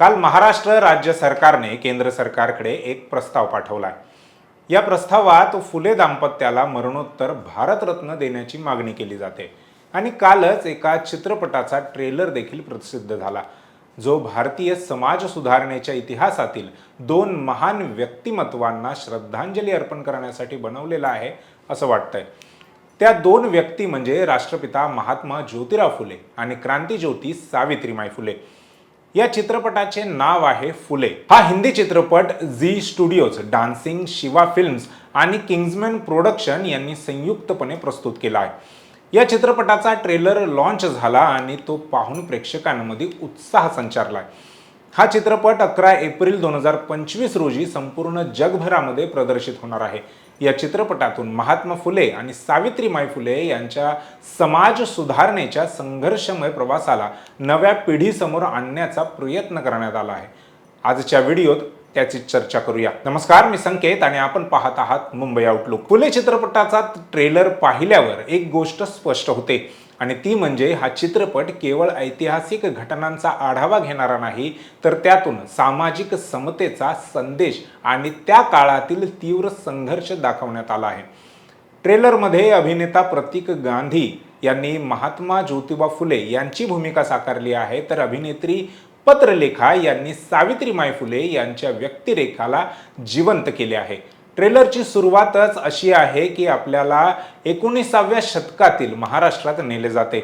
काल महाराष्ट्र राज्य सरकारने केंद्र सरकारकडे एक प्रस्ताव पाठवला आहे या प्रस्तावात फुले दाम्पत्याला मरणोत्तर भारतरत्न देण्याची मागणी केली जाते आणि कालच एका चित्रपटाचा ट्रेलर देखील प्रसिद्ध झाला. जो भारतीय समाज सुधारणेच्या इतिहासातील दोन महान व्यक्तिमत्वांना श्रद्धांजली अर्पण करण्यासाठी बनवलेला आहे असं वाटतंय. त्या दोन व्यक्ती म्हणजे राष्ट्रपिता महात्मा ज्योतिराव फुले आणि क्रांतीज्योती सावित्रीमाई फुले. या चित्रपटाचे नाव आहे फुले. हा हिंदी चित्रपट Zee studios dancing Shiva films आणि किंग्जमॅन प्रोडक्शन यांनी संयुक्तपणे प्रस्तुत केला आहे. या चित्रपटाचा ट्रेलर लॉन्च झाला आणि तो पाहून प्रेक्षकांमध्ये उत्साह संचारलाय. हा चित्रपट अकरा एप्रिल दोन हजार पंचवीस रोजी संपूर्ण जगभरामध्ये प्रदर्शित होणार आहे. या चित्रपटातून महात्मा फुले आणि सावित्रीमाई फुले यांच्या समाज सुधारणेच्या संघर्षमय प्रवासाला नव्या पिढीसमोर आणण्याचा प्रयत्न करण्यात आला आहे. आजच्या व्हिडिओत त्याची चर्चा करूया. नमस्कार मी संकेत आणि आपण पाहत आहात मुंबई आउटलुक फुले चित्रपटाचा ट्रेलर पाहिल्यावर एक गोष्ट स्पष्ट होते. आणि ती म्हणजे हा चित्रपट केवळ ऐतिहासिक घटनांचा आढावा घेणारा नाही तर त्यातून सामाजिक समतेचा संदेश आणि त्या काळातील तीव्र संघर्ष दाखवण्यात आला आहे. ट्रेलरमध्ये अभिनेता प्रतीक गांधी यांनी महात्मा ज्योतिबा फुले यांची भूमिका साकारली आहे तर अभिनेत्री पत्रलेखा यांनी सावित्रीमाई फुले यांच्या व्यक्तिरेखाला जिवंत केले आहे. ट्रेलरची सुरुवातच अशी आहे की आपल्याला एकोणीसाव्या शतकातील महाराष्ट्रात नेले जाते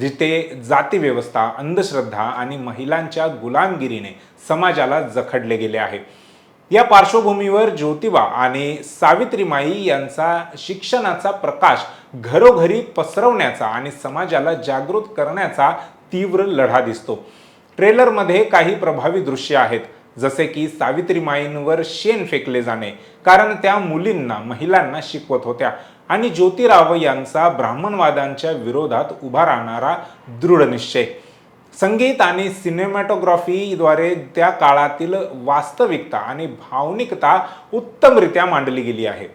जिथे जातीव्यवस्था अंधश्रद्धा आणि महिलांच्या गुलामगिरीने समाजाला जखडले गेले आहे. या पार्श्वभूमीवर ज्योतिबा आणि सावित्रीमाई यांचा शिक्षणाचा प्रकाश घरोघरी पसरवण्याचा आणि समाजाला जागृत करण्याचा तीव्र लढा दिसतो. ट्रेलरमध्ये काही प्रभावी दृश्य आहेत. जसे की सावित्रीमाईंवर शेण फेकले जाणे कारण त्या मुलींना महिलांना शिकवत होत्या. आणि ज्योतिराव यांचा ब्राह्मणवादांच्या विरोधात उभा राहणारा दृढ निश्चय. संगीत आणि सिनेमॅटोग्राफीद्वारे त्या काळातील वास्तविकता आणि भावनिकता उत्तमरित्या मांडली गेली आहे.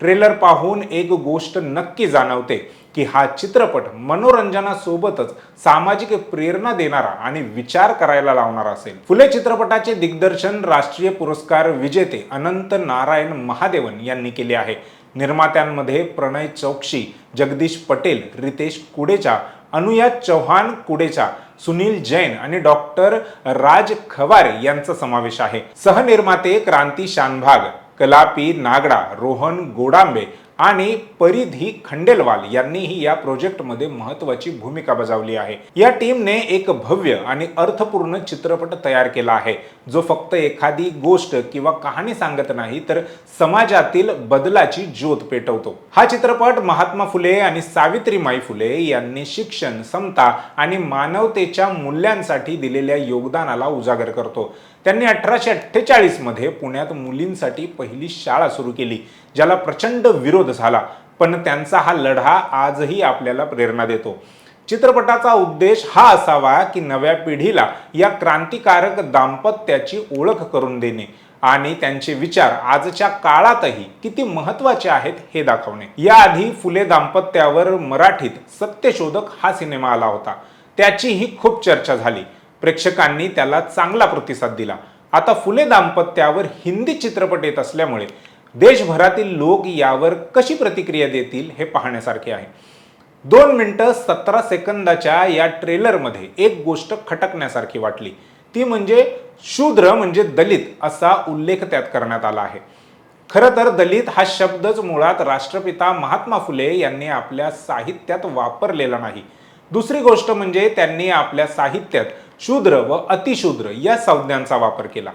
ट्रेलर पाहून एक गोष्ट नक्की जाणवते. की हा चित्रपट मनोरंजनासोबतच सामाजिक प्रेरणा देणारा आणि विचार करायला लावणारा असेल. फुले चित्रपटाचे दिग्दर्शन राष्ट्रीय पुरस्कार विजेते अनंत नारायण महादेवन यांनी केले आहे. निर्मात्यांमध्ये प्रणय चौकशी जगदीश पटेल रितेश कुडेचा अनुया चौहान कुडेचा सुनील जैन आणि डॉक्टर राज खवारे यांचा समावेश आहे. सहनिर्माते क्रांती शानभाग कलापी नागडा रोहन गोडांबे आणि परिधी खंडेलवाल यांनीही या प्रोजेक्टमध्ये महत्वाची भूमिका बजावली आहे. या टीमने एक भव्य आणि अर्थपूर्ण चित्रपट तयार केला आहे. जो फक्त एखादी गोष्ट किंवा कहाणी सांगत नाही तर समाजातील बदलाची ज्योत पेटवतो. हा चित्रपट महात्मा फुले आणि सावित्रीमाई फुले यांनी शिक्षण समता आणि मानवतेच्या मूल्यांसाठी दिलेल्या योगदानाला उजागर करतो. त्यांनी अठराशे अठ्ठेचाळीसमध्ये पुण्यात मुलींसाठी पहिली शाळा सुरू केली ज्याला प्रचंड विरोध झाला. पण त्यांचा हा लढा आजही आपल्याला प्रेरणा देतो. चित्रपटाचा उद्देश हा असावा की नव्या पिढीला या क्रांतिकारक दाम्पत्याची ओळख करून देणे आणि त्यांचे विचार आजच्या काळातही किती महत्त्वाचे आहेत हे दाखवणे. याआधी फुले दाम्पत्यावर मराठीत सत्यशोधक हा सिनेमा आला होता. त्याचीही खूप चर्चा झाली. प्रेक्षकांनी त्याला चांगला प्रतिसाद दिला. आता फुले दाम्पत्यावर हिंदी चित्रपट येत असल्यामुळे देशभरातील लोक यावर कशी प्रतिक्रिया देतील हे पाहण्यासारखे आहे. दोन मिनटं सतरा सेकंदाच्या या ट्रेलरमध्ये एक गोष्ट खटकण्यासारखी वाटली. ती म्हणजे शूद्र म्हणजे दलित असा उल्लेख त्यात करण्यात आला आहे. खरं तर दलित हा शब्दच मुळात राष्ट्रपिता महात्मा फुले यांनी आपल्या साहित्यात वापरलेला नाही. दुसरी गोष्ट म्हणजे त्यांनी आपल्या साहित्यात शूद्र व अतिशूद्र या संज्ञांचा वापर केला.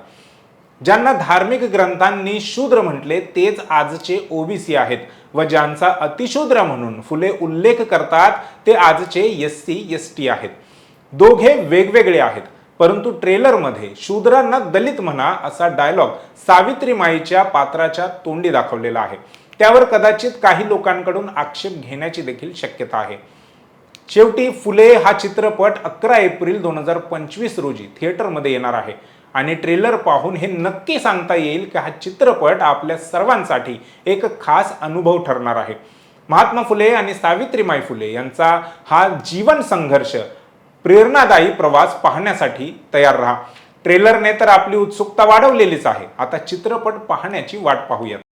ज्यांना धार्मिक ग्रंथांनी शूद्र म्हटले तेच आजचे ओबीसी आहेत व ज्यांचा अतिशूद्र म्हणून फुले उल्लेख करतात ते आजचे एस सी एस टी आहेत. दोघे वेगवेगळे आहेत परंतु ट्रेलरमध्ये शूद्रांना दलित म्हणा असा डायलॉग सावित्रीमाईच्या पात्राच्या तोंडी दाखवलेला आहे. त्यावर कदाचित काही लोकांकडून आक्षेप घेण्याची देखील शक्यता आहे. शेवटी फुले हा चित्रपट अकरा एप्रिल दोन हजार पंचवीस रोजी थिएटरमध्ये येणार आहे. आणि ट्रेलर पाहून हे नक्की सांगता येईल की हा चित्रपट आपल्या सर्वांसाठी एक खास अनुभव ठरणार आहे. महात्मा फुले आणि सावित्रीमाई फुले यांचा हा जीवन संघर्ष प्रेरणादायी प्रवास पाहण्यासाठी तयार राहा. ट्रेलरने तर आपली उत्सुकता वाढवलेलीच आहे. आता चित्रपट पाहण्याची वाट पाहूयात.